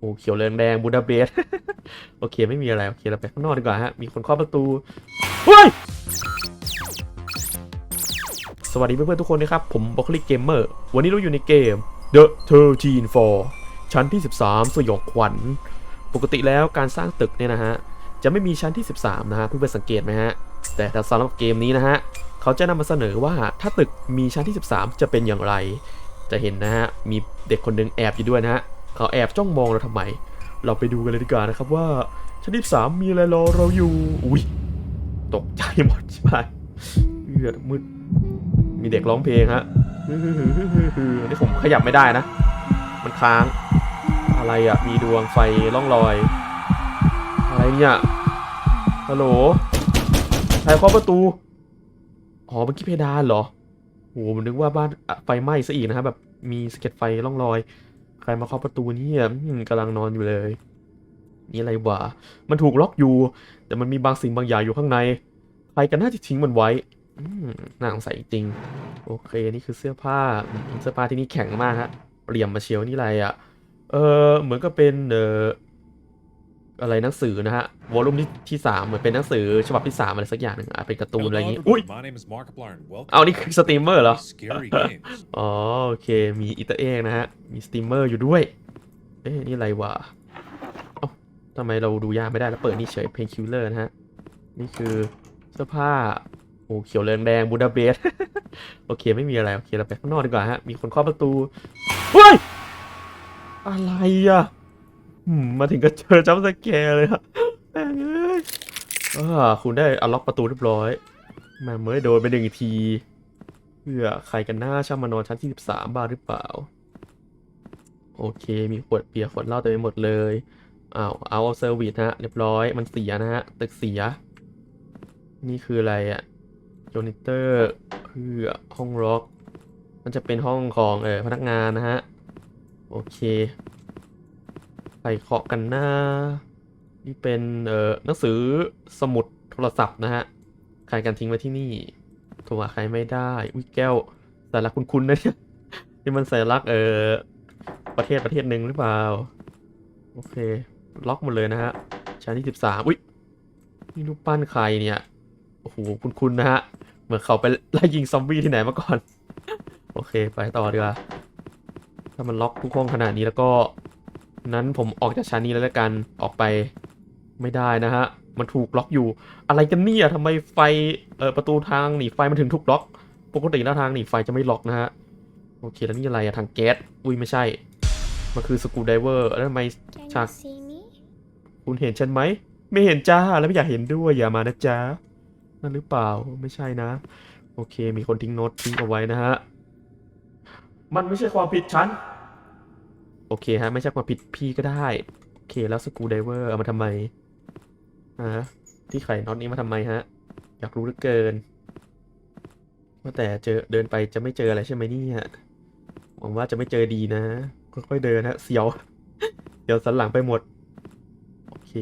โอ้เขียวเหลืองแดงบูดาเปสโอเคไม่มีอะไร โอเคเราไปข้างนอกดีกว่าฮะ มีคนเคาะประตูเฮ้ยสวัสดีเพื่อนๆทุกคนนะครับ ผมบ o อกลิกเกมเมอร์วันนี้เราอยู่ในเกม The 13 4ชั้นที่ 13 สยองขวัญ ปกติแล้วการสร้างตึกเนี่ยนะฮะ จะไม่มีชั้นที่ 13 นะฮะเพื่อนๆสังเกตไหมฮะ แต่สำหรับเกมนี้นะฮะ เขาจะนำมาเสนอว่าถ้าตึกมีชั้นที่ 13 จะเป็นอย่างไร จะเห็นนะฮะ มีเด็กคนหนึงแอบอยู่ด้วยนะฮะ เขาแอบจ้องมองเราทำไม เราไปดูกันเลยดีกว่านะครับว่าชั้นที่สามมีอะไรรอเราอยู่ อุ้ยตกใจหมดใช่ไหมเอือดมืด มีเด็กร้องเพลงฮะอันนี้ผมขยับไม่ได้นะ มันค้าง อะไรอะ มีดวงไฟล่องลอย อะไรเนี่ย ฮัลโหลใครเคาะประตู อ๋อเมื่อกี้เพดานเหรอโหผมนึกว่าบ้านไฟไหม้ซะอีกนะครับแบบมีสะเก็ดไฟล่องลอย ใครมาเคาะประตูเนี่ยกำลังนอนอยู่เลย นี่อะไรวะ มันถูกล็อกอยู่ แต่มันมีบางสิ่งบางอย่างอยู่ข้างใน ใครกันน่าจะทิ้งมันไว้อน่าสงสัยจริง โอเค นี่คือเสื้อผ้า เสื้อผ้าที่นี่แข็งมากฮะเหลี่ยมมาเชียวนี่อะไรอะ่ะ เออเหมือนก็เป็น เออ อะไรหนังสือนะฮะวอลลุ่มที่ที่สามเหมือนเป็นหนังสือฉบับที่สามอะไรสักอย่างหนึ่งอะเป็นการ์ตูนอะไรอย่างงี้อุ้ย My name is Markiplier and welcome เอานี่คือสตรีมเมอร์เหรอ to Scary Games. อ๋อโอเคมีอีเตอร์เอกนะฮะมีสตรีมเมอร์อยู่ด้วยเอ๊ะนี่อะไรวะเอ้าทำไมเราดูยากไม่ได้แล้วเปิดนี่เฉยเพนคิลเลอร์นะฮะนี่คือเสื้อผ้าโอ้เขียวเหลืองแดงบูดาเปสต์โอเคไม่มีอะไรโอเคเราไปข้างนอกดีกว่าฮะมีคนเคาะประตูเฮ้ยอะไรอะอื มาถึงก็เจอจัมสแกร์เลยครับแม่งเอ้ยอ่าคุณได้อัลล็อกประตูเรียบร้อยแมาเมื่อโดนไปหนึ่งทีเพื่อใครกันหน้าช่างมานอนชั้นที่13บ้างหรือเปล่า โอเค มีขวดเบียร์ขวดเหล้าเต็มไปหมดเลยอ้าวเอาเซอร์วิสฮะเรียบร้อยมันเสียนะฮะตึกเสีย นี่คืออะไรอะโจนิเตอร์เพื่อห้องล็อก มันจะเป็นห้องของเออพนักงานนะฮะ โอเค รเคาะกันหน้า นี่เป็นเอ่อหนังสือสมุดโทรศัพท์นะฮะใครกันทิ้งไว้ที่นี่โทรหาใครไม่ได้อุ้ยแก้วสัญลักษณ์คุ้นๆนะเนี่ยนี่มันสัญลักษณ์เอ่อประเทศประเทศหนึ่งหรือเปล่า โอเค ล็อกหมดเลยนะฮะชั้นที่สิบสามอุ้ยนี่รูปปั้นใครเนี่ยโอ้โหคุ้นๆนะฮะเหมือนเขาไปไล่ยิงซอมบี้ที่ไหนมาก่อน โอเค ไปต่อดีกว่าถ้ามันล็อกทุกห้องขนาดนี้แล้วก็ นั้นผมออกจากชั้นนี้แล้วละกันออกไปไม่ได้นะฮะ มันถูกล็อกอยู่ อะไรกันเนี่ยทำไมไฟเออประตูทางหนีไฟมันถึงถูกล็อก ปกติแล้วทางหนีไฟจะไม่ล็อกนะฮะ โอเคแล้วนี่อะไรอะทางแก๊ส อุ้ยไม่ใช่ มันคือสกูไดเวอร์แล้วทำไม Can Chuck. you see me? คุณเห็นฉันไหม ไม่เห็นจ้า แล้วไม่อยากเห็นด้วยอย่ามานะจ๊ะนั่นหรือเปล่า ไม่ใช่นะ โอเค มีคนทิ้งโน้ตทิ้งเอาไว้นะฮะ มันไม่ใช่ความผิดฉัน โอเคฮะ ไม่ใช่ความผิดพี่ก็ได้ โอเคแล้วสกูไดเวอร์เอามาทำไมฮะที่ไขน็อตนี้มาทำไมฮะ อยากรู้เหลือเกินว่าแต่เจอเดินไปจะไม่เจออะไรใช่ไหมเนี่ยหวังว่าจะไม่เจอดีนะ ค่อยๆเดินฮะเสียวเดี๋ยวสันหลังไปหมด โอเค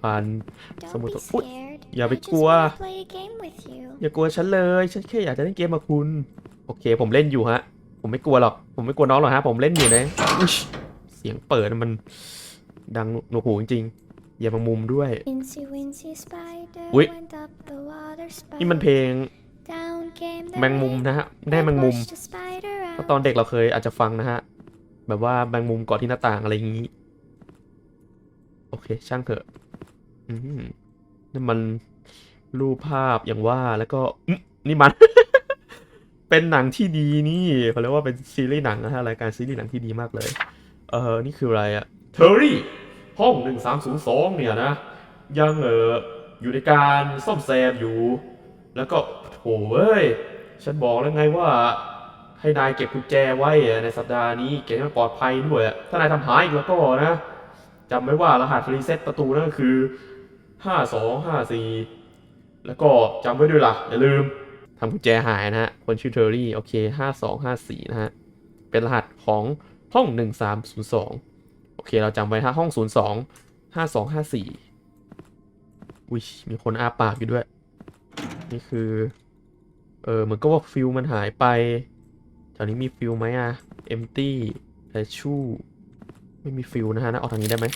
ผ่าน Don't Someone be to- Ui, scared. อย่าไป I just กลัว wanna play a game with you. อย่ากลัวฉันเลย ฉันแค่อยากจะเล่นเกมกับคุณ โอเค ผมเล่นอยู่ฮะ ผมไม่กลัวหรอก ผมไม่กลัวน้องหรอกฮะ ผมเล่นอยู่นะอุ๊ยเสียงเปิดมันดังหนวกหูจริงๆอย่ามามุมด้วย Incy Wincy Spider Ui. went up the water นี่มัน spout. เพลง Down came the แมงมุม rain นะฮะได้ that แมงมุม washed the spider เพราะ out. ตอนเด็กเราเคยอาจจะฟังนะฮะ แบบว่าแมงมุมเกาะที่หน้าต่างอะไรอย่างนี้ โอเค ช่างเถอะอืมนี่มันรูปภาพอย่างว่าแล้วก็อื้อนี่มัน เป็นหนังที่ดีนี่เขาเรียกว่าเป็นซีรีส์หนังนะฮะรายการซีรีส์หนังที่ดีมากเลย เออนี่คืออะไรอะเทอรี่ ห้องหนึ่งสามศูนย์สองเนี่ยนะ ยังเอออยู่ในการซ่อมแซมอยู่ แล้วก็โถ่เอ้ย ฉันบอกแล้วไงว่าให้นายเก็บกุญแจไว้ในสัปดาห์นี้เก็บให้มันปลอดภัยด้วย ถ้านายทำหายอีกแล้วก็นะจำไว้ว่ารหัสรีเซ็ตประตูนั่นก็คือห้าสองห้าสี่แล้วก็จำไว้ด้วยล่ะ อย่าลืม ทำกุญแจหายนะฮะ คนชื่อเทอร์รี่ โอเคห้าสองห้าสี่นะฮะ เป็นรหัสของห้องหนึ่งสามศูนย์สองโอเค เราจำไว้ถ้าห้องศูนย์สองห้าสองห้าสี่อุ้ย มีคนอ้าปากอยู่ด้วย นี่คือ เออเหมือนก็ว่าฟิลมันหายไปแถวนี้มีฟิลไหมอะเอมตี้และชู่ไม่ไม่มีฟิลนะฮะนะออกทางนี้ได้ไหม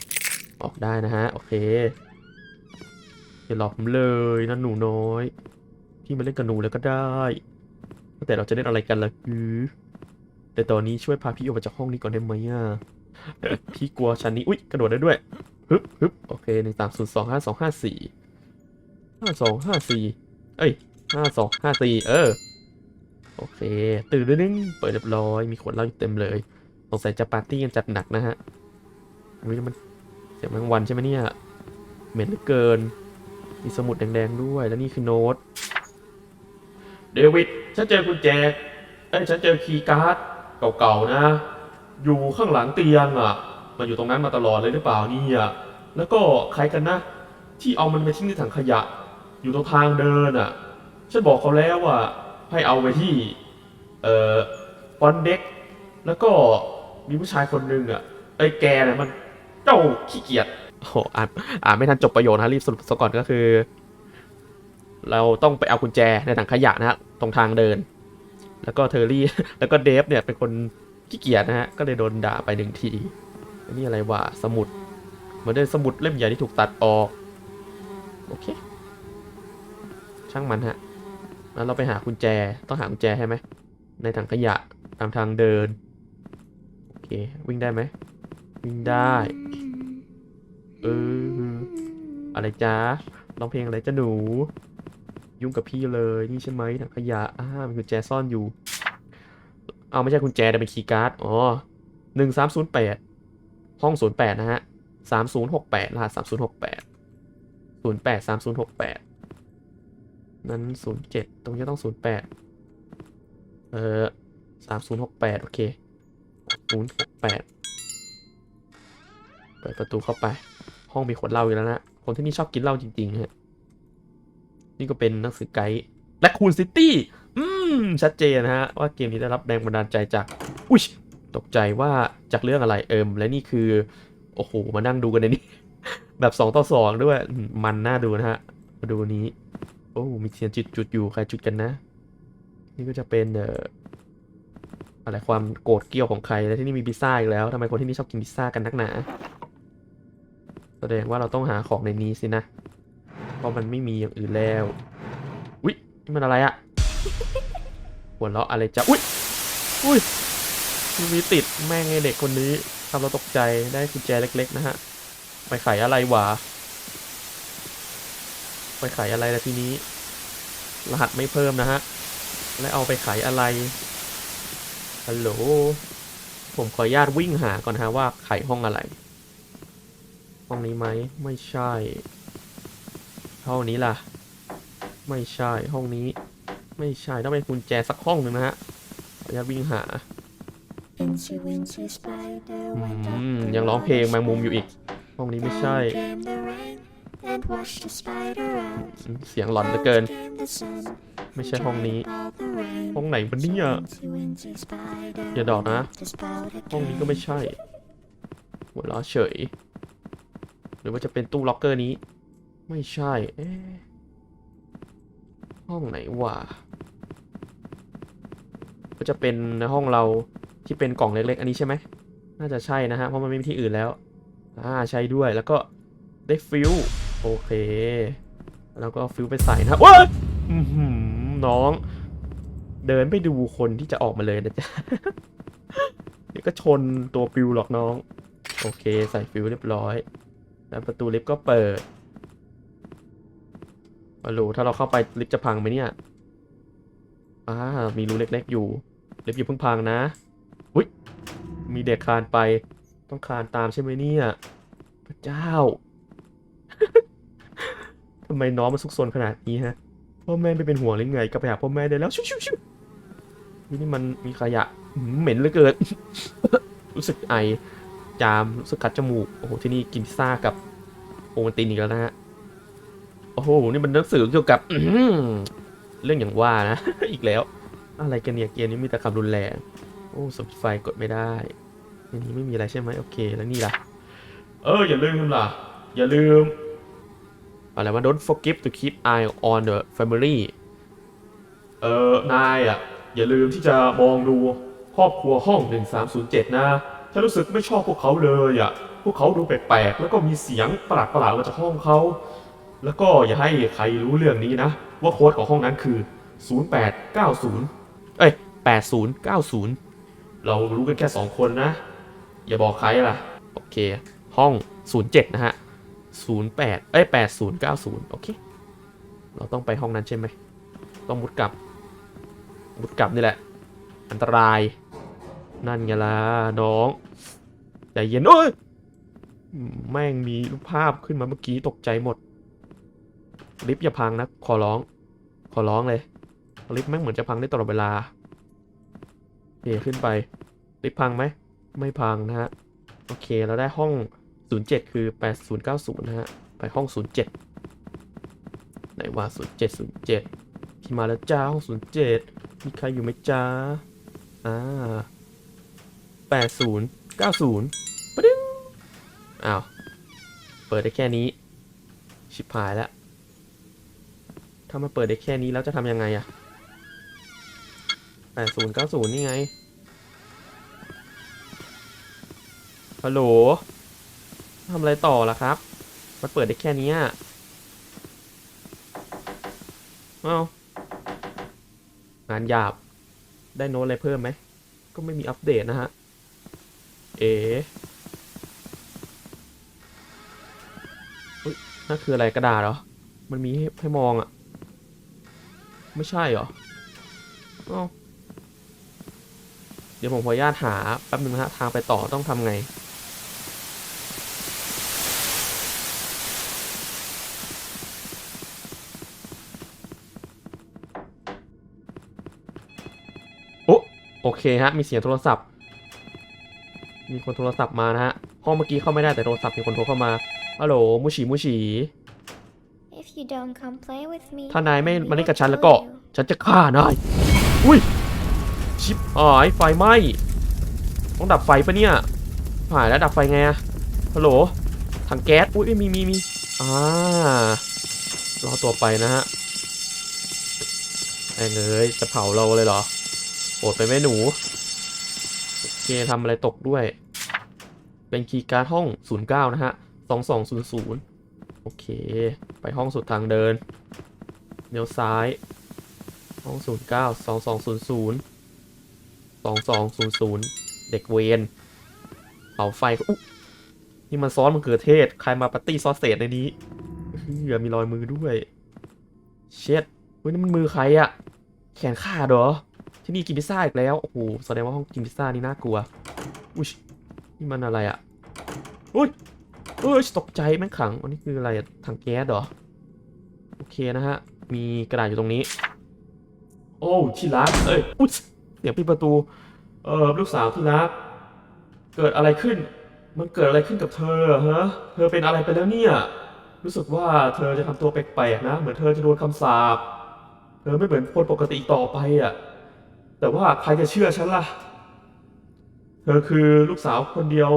ออกได้นะฮะ โอเคอย่าหลอกผมเลยนะหนูน้อย พี่มาเล่นกับหนูแล้วก็ได้ แต่เราจะเล่นอะไรกันล่ะคือแต่ตอนนี้ช่วยพาพี่ออกมาจากห้องนี้ก่อนได้ไหมอะพี่กลัวชั้นนี้ อุ๊ยกระโดดได้ด้วยฮึบฮึบโอเคหนึ่งสามศูนย์สองห้าสองห้าสี่ห้าสองห้าสี่เอ้ยห้าสองห้าสี่เออ โอเค ตื่นด้วยนึง เปิดเรียบร้อย มีขวดเหล้าอยู่เต็มเลย สงสัยจะปาร์ตี้กันจัดหนักนะฮะอุ้ยมันเสียงแมงวันใช่ไหมเนี่ย เหม็นเหลือเกิน มีสมุดแดงๆด้วย แล้วนี่คือโน้ต เดวิดฉันเจอกุญแจเอ้ยฉันเจอคีย์การ์ดเก่าๆนะ อยู่ข้างหลังเตียงอะ มันอยู่ตรงนั้นมาตลอดเลยหรือเปล่าเนี่ยแล้วก็ใครกันนะ ที่เอามันไปทิ้งในถังขยะ อยู่ตรงทางเดินอะ ฉันบอกเขาแล้วว่า ให้เอาไปที่ เอ่อฟอนเด็ก แล้วก็มีผู้ชายคนหนึ่งอะไอ้แกเนี่ยมันเจ้าขี้เกียจโอ้โหอ่านอ่านไม่ทันจบประโยคนะรีบสรุปซะก่อนก็คือ เราต้องไปเอากุญแจในถังขยะนะฮะตรงทางเดิน แล้วก็เทอร์รี่ แล้วก็เดฟเนี่ยเป็นคนขี้เกียจนะฮะก็เลยโดนด่าไปหนึ่งทีนนี้อะไรวะสมุดเหมือนเดินสมุดเล่มใหญ่ที่ถูกตัดออกโอเค ช่างมันฮะแล้วเราไปหากุญแจต้องหากุญแจใช่ไหมในถังขยะตามทางเดินโอเควิ่งได้ไหมวิ่งได้เอออะไรจ้าร้องเพลงอะไรจ้าหนู ยุ่งกับพี่เลยนี่ใช่ไหมถังขยะอ่ามีกุญแจซ่อนอยู่ เอาไม่ใช่กุญแจแต่เป็นคีย์การ์ดอ๋อหนึ่งสามศูนย์แปดห้องศูนย์แปดนะฮะสามศูนย์หกแปดรหัสสามศูนย์หกแปดศูนย์แปดสามศูนย์หกแปดนั้นศูนย์เจ็ดตรงนี้ต้องศูนย์แปดเออสามศูนย์หกแปดโอเคศูนย์หกแปดเปิดประตูเข้าไป ห้องมีขวดเหล้าอยู่แล้วนะคนที่นี่ชอบกินเหล้าจริงๆฮะ นี่ก็เป็นหนังสือไกด์และคูนซิตี้อืมชัดเจนนะฮะ ว่าเกมนี้ได้รับแรงบันดาลใจจาก อุ้ยตกใจว่าจากเรื่องอะไรเอิมและนี่คือ โอ้โห มานั่งดูกันในนี้ แบบ2ต่อ2ด้วย มันน่าดูนะฮะ มาดูนี้ โอ้มีเทียนจุดจุดอยู่ใครจุดกันนะ นี่ก็จะเป็นเอ่ออะไรความโกรธเกรี้ยวของใครและที่นี่มีพิซซ่าอีกแล้วทำไมคนที่นี่ชอบกินพิซซ่ากันนักหนาแสดงว่าเราต้องหาของในนี้สินะ เพราะมันไม่มีอย่างอื่นแล้วอุ๊ยนี่มันอะไรอะหัวเราะอะไรจะอุ๊ยอุ๊ยทีวีติดแม่งไอเด็กคนนี้ทำเราตกใจได้กุญแจเล็ก ๆ นะฮะ ไปไขอะไรวะไปไขอะไรละทีนี้ รหัสไม่เพิ่มนะฮะ แล้วเอาไปไขอะไรฮัลโหลผมขออนุญาตวิ่งหาก่อนฮะว่าไขห้องอะไร ห้องนี้ไหมไม่ใช่ ห้องนี้ล่ะ ไม่ใช่ห้องนี้ ไม่ใช่ต้องเป็นกุญแจสักห้องหนึ่งนะฮะขออนุญาตวิ่งหา Incy Wincy Spider อื went up ม the ยังร้องเพลงแมงมุมอยู่อีก road. ห้องนี้ไม่ใช่ Down came the rain and washed the spider out. อืมเสียงหลอนเหลือเกิน Out came the sun ไม่ใช่ห้องนี้ dried all the rain. ห้องไหนวะเนี่ย Incy Wincy Spider อย่าดอกนะ went to spout ห้องนี้ again. ก็ไม่ใช่หัวเราะเฉย หรือว่าจะเป็นตู้ล็อกเกอร์นี้ ไม่ใช่ เอ๊ห้องไหนวะก็จะเป็นในห้องเราที่เป็นกล่องเล็กๆ อันนี้ใช่ไหม น่าจะใช่นะฮะ เพราะมันไม่มีที่อื่นแล้ว อ่า ใช่ด้วย แล้วก็ได้ฟิวโอเค แล้วก็ฟิวไปใส่นะว้ายน้อง เดินไปดูคนที่จะออกมาเลยนะจ๊ะเดี๋ยวก็ชนตัวฟิวหรอกน้อง โอเค ใส่ฟิวเรียบร้อย แล้วประตูลิฟต์ก็เปิด ฮัลโหถ้าเราเข้าไปลิฟต์จะพังไหมเนี่ยอ่ามีรูเล็กๆอยู่ลิฟต์อยู่เพิ่งพังนะอุ้ยมีเด็กคานไป ต้องคานตามใช่ไหมเนี่ยพระเจ้าทำไมน้องมันซุกซนขนาดนี้ฮะพ่อแม่ไม่เป็นห่วงหรือไงก็ไปหาพ่อแม่ได้แล้วชิวชิวชิวนี่นี่มันมีขยะเหม็นเหลือเกินรู้สึกไอจามรู้สึกคัดจมูกโอ้โหที่นี่กินพิซซ่ากับโอวัลตินอีกแล้วนะฮะ โอ้โห นี่มันหนังสือเกี่ยวกับเรื่องอย่างว่านะ อีกแล้ว อะไรกันเนี่ย เกมนี้มีแต่คำรุนแรง โอ้สวิตช์ไฟกดไม่ได้อันนี้ไม่มีอะไรใช่ไหมโอเค แล้วนี่ล่ะ เออ อย่าลืมล่ะ อย่าลืม อะไรว่า don't forget to keep eye on the family เออนายอะ อย่าลืมที่จะมองดูครอบครัวห้อง 1307 นะฉันรู้สึกไม่ชอบพวกเขาเลยอะ พวกเขาดูแปลกๆ แล้วก็มีเสียงประหลาดๆมาจากห้องเขา แล้วก็อย่าให้ใครรู้เรื่องนี้นะ ว่าโค้ดของห้องนั้นคือ 0890 เอ้ย 8090 เรารู้กันแค่ 2 คนนะ อย่าบอกใครล่ะ โอเค ห้อง 07 นะฮะ 08 เอ้ย 8090 โอเค เราต้องไปห้องนั้นใช่ไหม ต้องมุดกลับ มุดกลับนี่แหละ อันตราย นั่นไงล่ะน้องใจเย็นโอ้ยแม่งมีรูปภาพขึ้นมาเมื่อกี้ตกใจหมด ลิฟต์อย่าพังนะ ขอร้อง ขอร้องเลย ลิฟต์แม่งเหมือนจะพังได้ตลอดเวลาโอเคขึ้นไป ลิฟต์พังไหม ไม่พังนะฮะ โอเค เราได้ห้อง 07 คือ 8090 นะฮะ ไปห้อง 07 ไหนว่า 0707พี่มาแล้วจ้าห้อง 07 มีใครอยู่ไหมจ้า อ่า 80 90ปะดึ้งอ้าว เปิดได้แค่นี้ ชิบหายแล้ว ถ้ามันเปิดได้แค่นี้แล้วจะทำยังไงอะ80 90นี่ไง ฮัลโหลทำอะไรต่อล่ะครับ มันเปิดได้แค่นี้ยเอ้างานหยาบ ได้โน้ตอะไรเพิ่มไหม ก็ไม่มีอัปเดตนะฮะ เอ๋อุ๊ยนั่นคืออะไรกระดาษเหรอ มันมีให้ให้มองอะ่ะ ไม่ใช่เหรอเอ้าเดี๋ยวผมขออนุญาตหาแป๊บนึงนะฮะทางไปต่อต้องทำไง โอ้โอเคฮะ มีเสียงโทรศัพท์ มีคนโทรศัพท์มานะฮะห้องเมื่อกี้เข้าไม่ได้แต่โทรศัพท์มีคนโทรเข้ามาฮัลโหลมูชิมูชิ If you don't come play with me, ถ้านายไม่ we มาเล่น will กับฉันแล้ว kill ก็ you. ฉันจะฆ่านาย อุ้ย ชิบหายไฟไหม้ต้องดับไฟปะเนี่ยหายแล้วดับไฟไงอะฮัลโหล ถังแก๊ส อุ้ยมีมีมีอ่ารอตัวไปนะฮะแองเอ้ยจะเผาเราเลยเหรอโอดไปไหมหนู โอเคทำอะไรตกด้วย เป็นคีย์การ์ดห้อง 09 นะฮะ 2200 โอเค ไปห้องสุดทางเดินเลี้ยวซ้าย ห้อง 09 2200 2200 เด็กเวนเผาไฟอุ๊นี่มันซอสมะเขือเทศ ใครมาปาร์ตี้ซอสเศษในนี้เฮียมีรอยมือด้วย เช็ดเฮ้ยนี่มันมือใครอะแขนขาดเหรอ ที่นี่กินพิซซ่าอีกแล้ว โอ้โห แสดงว่าห้องกินพิซซ่านี่น่ากลัว อุ้ยนี่มันอะไรอะอุ้ย เอ้ยตกใจแม่งขัง อันนี้คืออะไรอะถังแก๊สเหรอ โอเคนะฮะ มีกระดาษอยู่ตรงนี้ โอ้ที่รักเอ้ยอุ๊ยเสียงปิดประตู เออลูกสาวที่รัก เกิดอะไรขึ้น มันเกิดอะไรขึ้นกับเธออะฮะ เธอเป็นอะไรไปแล้วเนี่ย รู้สึกว่าเธอจะทำตัวแปลกๆนะ เหมือนเธอจะโดนคำสาป เธอไม่เหมือนคนปกติต่อไปอะ แต่ว่าใครจะเชื่อฉันล่ะ เธอคือลูกสาวคนเดียว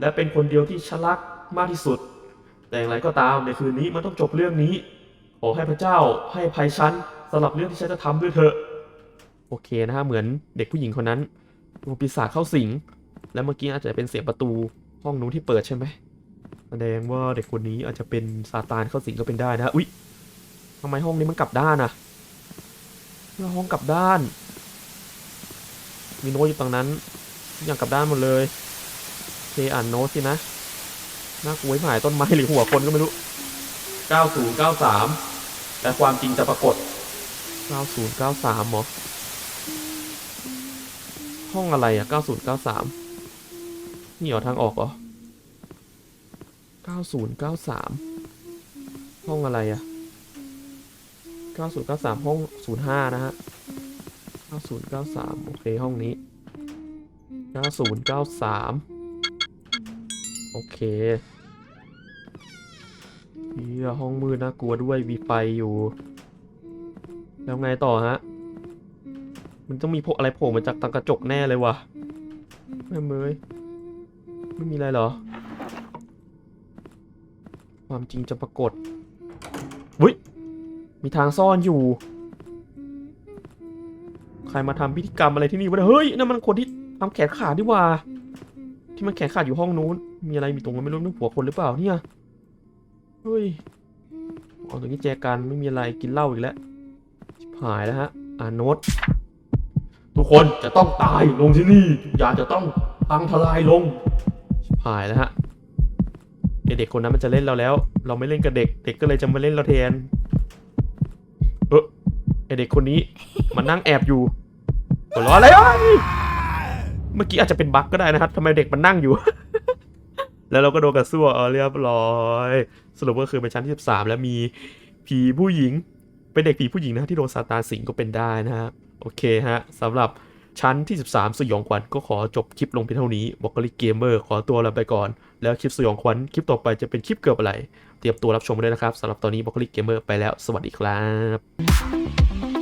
และเป็นคนเดียวที่ฉันรัก มากที่สุด แต่อย่างไรก็ตามในคืนนี้มันต้องจบเรื่องนี้ ขอให้พระเจ้าให้ภัยฉันสำหรับเรื่องที่ฉันจะทำด้วยเถอะ โอเคนะฮะเหมือนเด็กผู้หญิงคนนั้นโดนปีศาจเข้าสิง แล้วเมื่อกี้อาจจะเป็นเสียงประตูห้องนู้นที่เปิดใช่ไหมแสดงว่าเด็กคนนี้อาจจะเป็นซาตานเข้าสิงก็เป็นได้นะอุ๊ยทำไมห้องนี้มันกลับด้านอะห้องกลับด้าน มีโน้ตอยู่ตรงนั้นอย่างกลับด้านหมดเลยเคอ่านโน้ตสินะ น่ากลัวหายต้นไม้หรือหัวคนก็ไม่รู้ 9093 แต่ความจริงจะปรากฏ 9093เหรอ ห้องอะไรอะ9093 นี่เหรอทางออกเหรอ 9093 ห้องอะไรอะ9093 ห้อง 05 นะฮะ 9093 โอเคห้องนี้ 9093 โอเค เฮียห้องมืดน่ากลัวด้วยมีไฟอยู่ แล้วไงต่อฮะ มันต้องมีพวกอะไรโผล่มาจากทางกระจกแน่เลยวะแม่เมยไม่มีอะไรเหรอ ความจริงจะปรากฏวิมีทางซ่อนอยู่ ใครมาทำพิธีกรรมอะไรที่นี่วะเนี่ยเฮ้ยนั่นมันคนที่ทำแขนขาดดีว่า ที่มันแขนขาดอยู่ห้องนู้น มีอะไรมีตรงนั้นไม่รู้นึกหัวคนหรือเปล่าเนี่ย เฮ้ยเอาตรงนี้แจกันไม่มีอะไรกินเหล้าอีกแล้วชิบหายแล้วฮะอ่านโน้ตทุกคนจะต้องตายลงที่นี่อย่าจะต้องพังทลายลงชิบหายแล้วฮะเด็กคนนั้นมันจะเล่นเราแล้ว เราไม่เล่นกับเด็ก เด็กก็เลยจะมาเล่นเราแทน เออไอเด็กคนนี้มันนั่งแอบอยู่หัวเราะอะไรวะเมื่อกี้อาจจะเป็นบั๊กก็ได้นะครับทำไมเด็กมันนั่งอยู่ แล้วเราก็โดนกระซั่วเออเรียบร้อย สรุปก็คือเป็นชั้นที่13แล้วมีผีผู้หญิง เป็นเด็กผีผู้หญิงนะที่โดนซาตานสิงก็เป็นได้นะฮะโอเคฮะสำหรับชั้นที่ 13 สยองขวัญก็ขอจบคลิปลงเพียงเท่านี้บอกกลิเกมเมอร์ขอตัวลาไปก่อน แล้วคลิปสยองขวัญคลิปต่อไปจะเป็นคลิปเกี่ยวกับอะไร เตรียมตัวรับชมได้วยนะครับสำหรับตอนนี้บอกกลิเกมเมอร์ไปแล้ว สวัสดีครับ